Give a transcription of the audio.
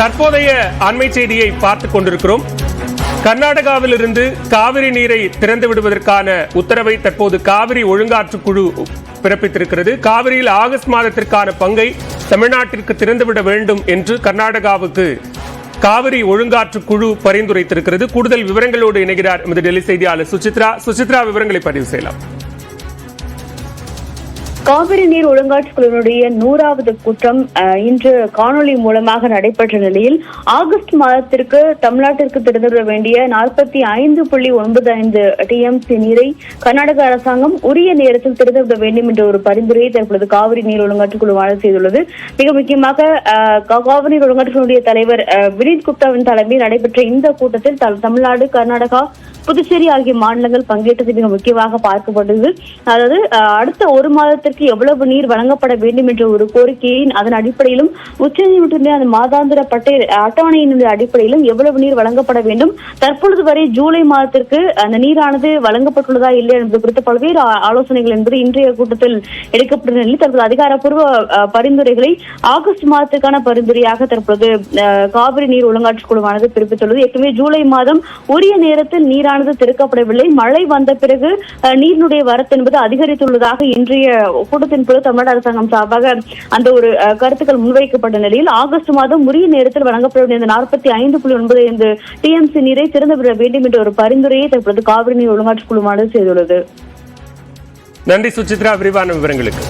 தற்போதைய அண்மை செய்தியை பார்த்துக் கொண்டிருக்கிறோம். கர்நாடகாவிலிருந்து காவிரி நீரை திறந்து விடுவதற்கான உத்தரவை தற்போது காவிரி ஒழுங்காற்று குழு பிறப்பித்திருக்கிறது. காவிரியில் ஆகஸ்ட் மாதத்திற்கான பங்கை தமிழ்நாட்டிற்கு திறந்துவிட வேண்டும் என்று கர்நாடகாவுக்கு காவிரி ஒழுங்காற்று குழு பரிந்துரைத்திருக்கிறது. கூடுதல் விவரங்களோடு இணைகிறார் எமது டெல்லி செய்தியாளர் சுசித்ரா. சுசித்ரா விவரங்களை பதிவு செய்யலாம். காவிரி நீர் ஒழுங்காற்று நூறாவது கூட்டம் இன்று காணொளி மூலமாக நடைபெற்ற நிலையில் ஆகஸ்ட் மாதத்திற்கு தமிழ்நாட்டிற்கு திறந்துவிட வேண்டிய நாற்பத்தி ஐந்து புள்ளி ஒன்பது ஐந்து டிஎம்சி நீரை கர்நாடக அரசாங்கம் உரிய நேரத்தில் திறந்துவிட வேண்டும் என்ற ஒரு பரிந்துரையை தற்பொழுது காவிரி நீர் ஒழுங்காட்சிக்குழு செய்துள்ளது. மிக முக்கியமாக அஹ், காவிரி நீர் ஒழுங்காற்று தலைவர் அஹ், வினீத் குப்தாவின் தலைமையில் நடைபெற்ற இந்த கூட்டத்தில் தமிழ்நாடு கர்நாடகா புதுச்சேரி ஆகிய மாநிலங்கள் பங்கேற்றது மிக முக்கியமாக பார்க்கப்பட்டது அதாவது அடுத்த ஒரு மாதத்திற்கு எவ்வளவு நீர் வழங்கப்பட வேண்டும் என்ற ஒரு கோரிக்கையின் அதன் அடிப்படையிலும் உச்சநீதிமன்றத்தின் அந்த மாதாந்திர பட்டை அட்டவணையினுடைய அடிப்படையிலும் எவ்வளவு நீர் வழங்கப்பட வேண்டும் தற்பொழுது வரை ஜூலை மாதத்திற்கு அந்த நீரானது வழங்கப்பட்டுள்ளதா இல்லை என்பது குறித்த பல்வேறு ஆலோசனைகள் என்பது இன்றைய கூட்டத்தில் எடுக்கப்பட்ட நிலையில் தற்போது அதிகாரப்பூர்வ பரிந்துரைகளை ஆகஸ்ட் மாதத்திற்கான பரிந்துரையாக தற்போது காவிரி நீர் ஒழுங்காற்று குழுவானது பிறப்பித்துள்ளது. ஏற்கனவே ஜூலை மாதம் உரிய நேரத்தில் நீரானது திறக்கப்படவில்லை. மழை வந்த பிறகு நீரினுடைய வரத்து என்பது அதிகரித்துள்ளதாக இன்றைய கூட்டத்தின் போது தமிழ்நாடு அரசாங்கம் சார்பாக அந்த ஒரு கருத்துக்கள் முன்வைக்கப்பட்ட நிலையில் ஆகஸ்ட் மாதம் உரிய நேரத்தில் வழங்கப்பட வேண்டிய நாற்பத்தி ஐந்து புள்ளி ஒன்பது ஐந்து டிஎம்சி நீரை திறந்துவிட வேண்டும் என்ற ஒரு பரிந்துரையை தற்பொழுது காவிரி நீர் ஒழுங்காற்று குழுவானது செய்துள்ளது. நன்றி சுசித்ரா. விரிவான விவரங்களுக்கு.